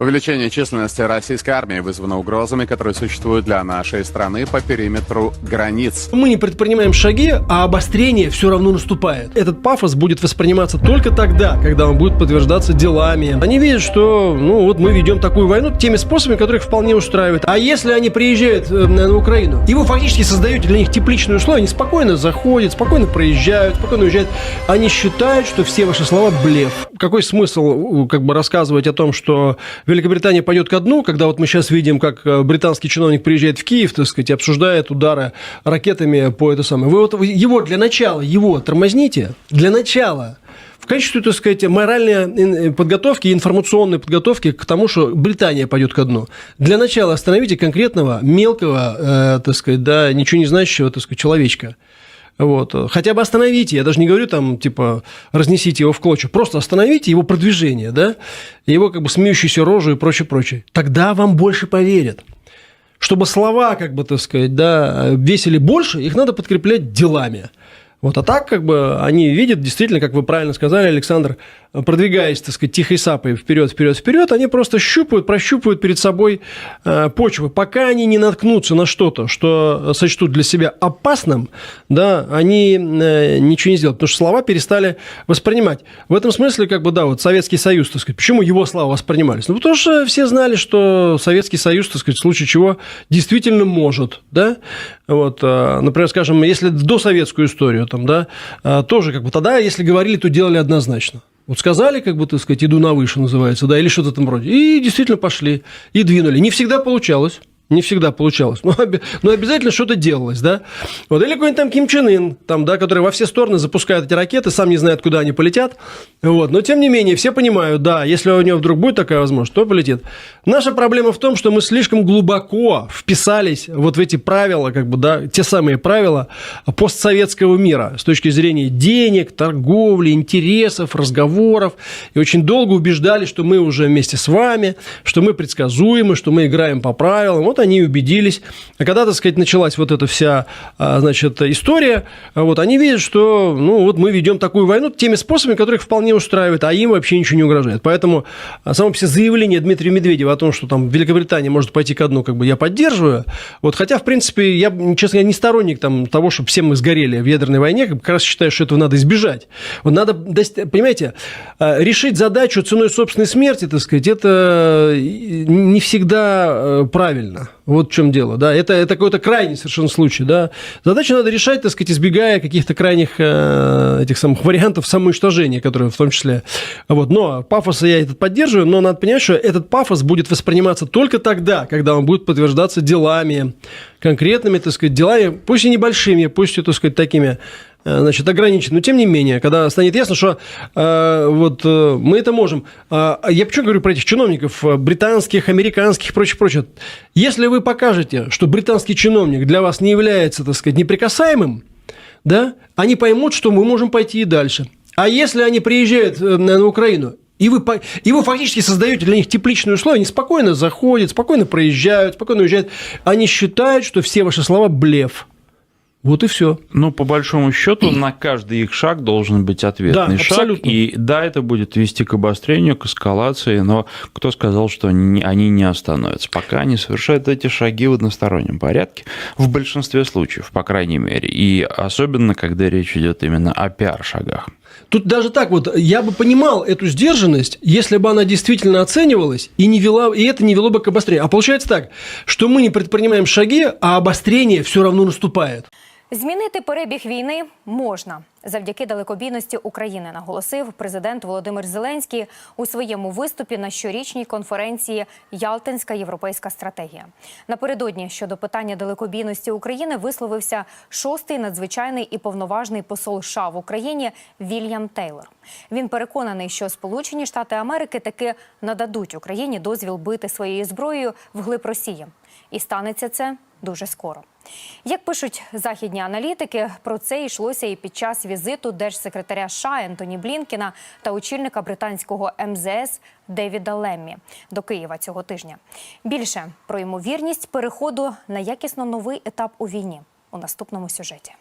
Увеличение численности российской армии вызвано угрозами, которые существуют для нашей страны по периметру границ. Мы не предпринимаем шаги, а обострение все равно наступает. Этот пафос будет восприниматься только тогда, когда он будет подтверждаться делами. Они видят, что, ну вот мы ведем такую войну теми способами, которые их вполне устраивают. А если они приезжают э, на Украину, и вы фактически создаете для них тепличные условия, они спокойно заходят, спокойно проезжают, спокойно уезжают. Они считают, что все ваши слова блеф. Какой смысл как бы рассказывать о том, что Великобритания пойдет ко дну, когда вот мы сейчас видим, как э, британский чиновник приезжает в Киев, так сказать, и обсуждает удары ракетами по это самое. Вы вот его для начала, его тормозните, для начала в качестве, так сказать, моральной э, подготовки, информационной подготовки к тому, что Британия пойдет ко дну. Для начала остановите конкретного, мелкого, э, так сказать, да, ничего не значащего, так сказать, человечка. Вот. Хотя бы остановите, я даже не говорю там, типа, разнесите его в клочья, просто остановите его продвижение, да, его как бы смеющуюся рожу и прочее, прочее. Тогда вам больше поверят. Чтобы слова, как бы, так сказать, да, весили больше, их надо подкреплять делами. Вот, а так, как бы, они видят, действительно, как вы правильно сказали, Александр, продвигаясь, так сказать, тихой сапой вперед, вперед, вперед, они просто щупают, прощупывают перед собой э, почвы. Пока они не наткнутся на что-то, что сочтут для себя опасным, да, они э, ничего не сделают, потому что слова перестали воспринимать. В этом смысле, как бы, да, вот Советский Союз, так сказать, почему его слова воспринимались? Ну, потому что все знали, что Советский Союз, так сказать, в случае чего действительно может, да, вот, э, например, скажем, если до советскую историю, там, да, э, тоже, как бы, тогда, если говорили, то делали однозначно. Вот сказали, как бы, так сказать, иду на выше называется, да, или что-то там вроде. И действительно пошли, и двинули. Не всегда получалось. Не всегда получалось. Но, но обязательно что-то делалось, да. Вот. Или какой-нибудь там Ким Чен Ын, там, да, который во все стороны запускает эти ракеты, сам не знает, куда они полетят. Вот. Но, тем не менее, все понимают, да, если у него вдруг будет такая возможность, то полетит. Наша проблема в том, что мы слишком глубоко вписались вот в эти правила, как бы, да, те самые правила постсоветского мира с точки зрения денег, торговли, интересов, разговоров. И очень долго убеждали, что мы уже вместе с вами, что мы предсказуемы, что мы играем по правилам. Вот они и убедились. А когда, так сказать, началась вот эта вся, а, значит, история, вот они видят, что, ну, вот мы ведем такую войну теми способами, которые их вполне устраивают, а им вообще ничего не угрожает. Поэтому а, само себе заявление Дмитрия Медведева о том, что там Великобритания может пойти ко дну, как бы я поддерживаю. Вот, хотя, в принципе, я, честно, я не сторонник там, того, чтобы все мы сгорели в ядерной войне, как раз считаю, что этого надо избежать. Вот надо, понимаете, а, решить задачу ценой собственной смерти, так сказать, это не всегда э, Вот в чем дело, да. Это, это какой-то крайний совершенно случай, да. Задачу надо решать, так сказать, избегая каких-то крайних э, этих самых вариантов самоуничтожения, которые в том числе. Вот. Но пафоса я этот поддерживаю, но надо понять, что этот пафос будет восприниматься только тогда, когда он будет подтверждаться делами, конкретными, так сказать, делами, пусть и небольшими, пусть и, так сказать, такими значит, ограничен. Но тем не менее, когда станет ясно, что э, вот э, мы это можем. А, я почему говорю про этих чиновников э, британских, американских, прочее, прочее. Если вы покажете, что британский чиновник для вас не является, так сказать, неприкасаемым, да, они поймут, что мы можем пойти и дальше. А если они приезжают э, на Украину, и вы, и вы фактически создаете для них тепличные условия, они спокойно заходят, спокойно проезжают, спокойно уезжают. Они считают, что все ваши слова блеф. Вот и все. Ну, по большому счету, на каждый их шаг должен быть ответный Да, шаг. абсолютно. И да, это будет вести к обострению, к эскалации, но кто сказал, что они они не остановятся? Пока они совершают эти шаги в одностороннем порядке, в большинстве случаев, по крайней мере. И особенно, когда речь идет именно о пиар-шагах. Тут даже так вот, я бы понимал эту сдержанность, если бы она действительно оценивалась и, не вела, и это не вело бы к обострению. А получается так, что мы не предпринимаем шаги, а обострение все равно наступает. Змінити перебіг війни можна завдяки далекобійності України, наголосив президент Володимир Зеленський у своєму виступі на щорічній конференції Ялтинська європейська стратегія. Напередодні щодо питання далекобійності України висловився шостий надзвичайний і повноважний посол США в Україні Вільям Тейлор. Він переконаний, що Сполучені Штати Америки таки нададуть Україні дозвіл бити своєю зброєю вглиб Росії, і станеться це дуже скоро. Як пишуть західні аналітики, про це йшлося і під час візиту держсекретаря США Ентоні Блінкіна та очільника британського МЗС Девіда Леммі до Києва цього тижня. Більше про ймовірність переходу на якісно новий етап у війні у наступному сюжеті.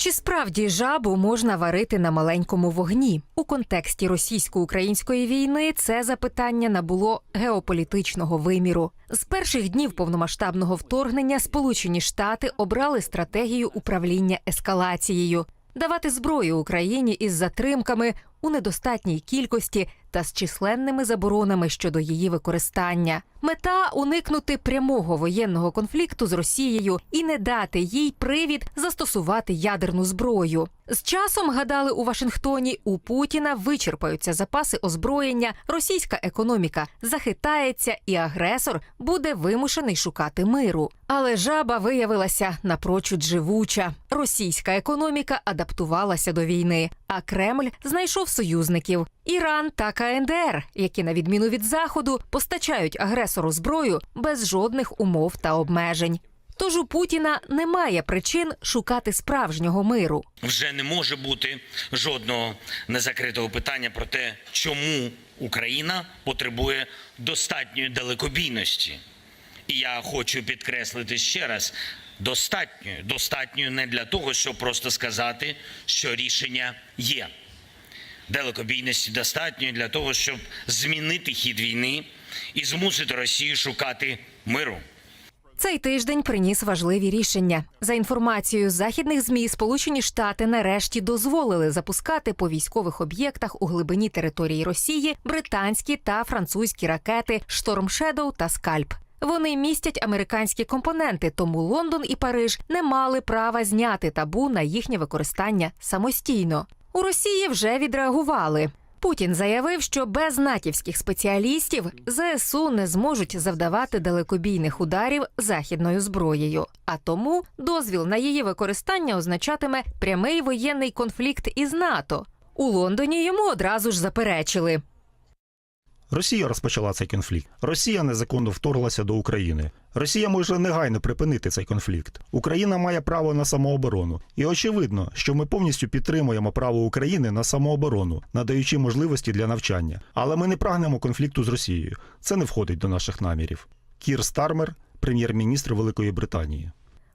Чи справді жабу можна варити на маленькому вогні? У контексті російсько-української війни це запитання набуло геополітичного виміру. З перших днів повномасштабного вторгнення Сполучені Штати обрали стратегію управління ескалацією давати зброю Україні із затримками у недостатній кількості та з численними заборонами щодо її використання. Мета уникнути прямого воєнного конфлікту з Росією і не дати їй привід застосувати ядерну зброю. З часом гадали у Вашингтоні, у Путіна вичерпаються запаси озброєння, російська економіка захитається, і агресор буде вимушений шукати миру. Але жаба виявилася напрочуд живуча. Російська економіка адаптувалася до війни, а Кремль знайшов союзників Іран та КНДР, які, на відміну від заходу, постачають агресору зброю без жодних умов та обмежень. Тож у Путіна немає причин шукати справжнього миру. Вже не може бути жодного незакритого питання про те, чому Україна потребує достатньої далекобійності. І я хочу підкреслити ще раз: достатньою, достатньою не для того, щоб просто сказати, що рішення є. Далекобійності достатньої для того, щоб змінити хід війни і змусити Росію шукати миру. Цей тиждень приніс важливі рішення. За інформацією західних змі, Сполучені Штати нарешті дозволили запускати по військових об'єктах у глибині території Росії британські та французькі ракети Шедоу та Скальп. Вони містять американські компоненти, тому Лондон і Париж не мали права зняти табу на їхнє використання самостійно. У Росії вже відреагували. Путін заявив, що без натівських спеціалістів ЗСУ не зможуть завдавати далекобійних ударів західною зброєю. А тому дозвіл на її використання означатиме прямий воєнний конфлікт із НАТО. У Лондоні йому одразу ж заперечили. Росія розпочала цей конфлікт. Росія незаконно вторглася до України. Росія може негайно припинити цей конфлікт. Україна має право на самооборону. І очевидно, що ми повністю підтримуємо право України на самооборону, надаючи можливості для навчання. Але ми не прагнемо конфлікту з Росією. Це не входить до наших намірів. Кір Стармер, прем'єр-міністр Великої Британії.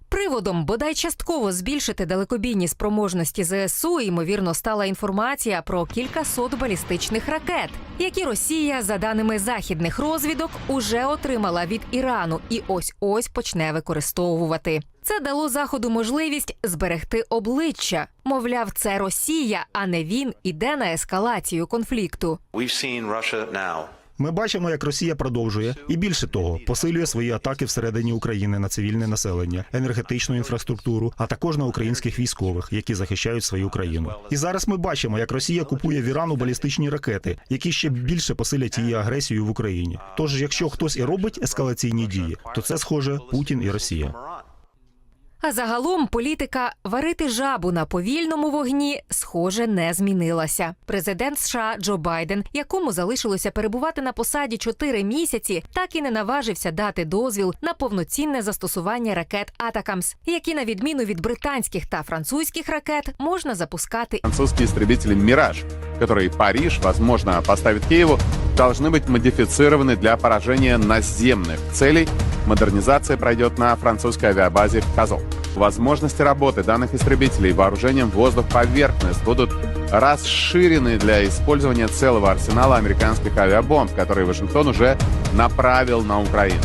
Приводом бодай частково збільшити далекобійні спроможності ЗСУ, ймовірно, стала інформація про кількасот балістичних ракет, які Росія, за даними західних розвідок, уже отримала від Ірану і ось ось почне використовувати. Це дало заходу можливість зберегти обличчя. Мовляв, це Росія, а не він іде на ескалацію конфлікту. We've seen Russia now Ми бачимо, як Росія продовжує і більше того, посилює свої атаки всередині України на цивільне населення, енергетичну інфраструктуру, а також на українських військових, які захищають свою країну. І зараз ми бачимо, як Росія купує в Ірану балістичні ракети, які ще більше посилять її агресію в Україні. Тож, якщо хтось і робить ескалаційні дії, то це схоже Путін і Росія. А загалом політика варити жабу на повільному вогні схоже не змінилася. Президент США Джо Байден, якому залишилося перебувати на посаді 4 місяці, так і не наважився дати дозвіл на повноцінне застосування ракет Атакамс, які на відміну від британських та французьких ракет можна запускати Французские истребители «Мираж», которые Париж, возможно, поставит Киеву, должны быть модифицированы для поражения наземных целей. Модернизация пройдет на французской авиабазе «Казол». Возможности работы данных истребителей вооружением воздух-поверхность будут расширены для использования целого арсенала американских авиабомб, которые Вашингтон уже направил на Украину.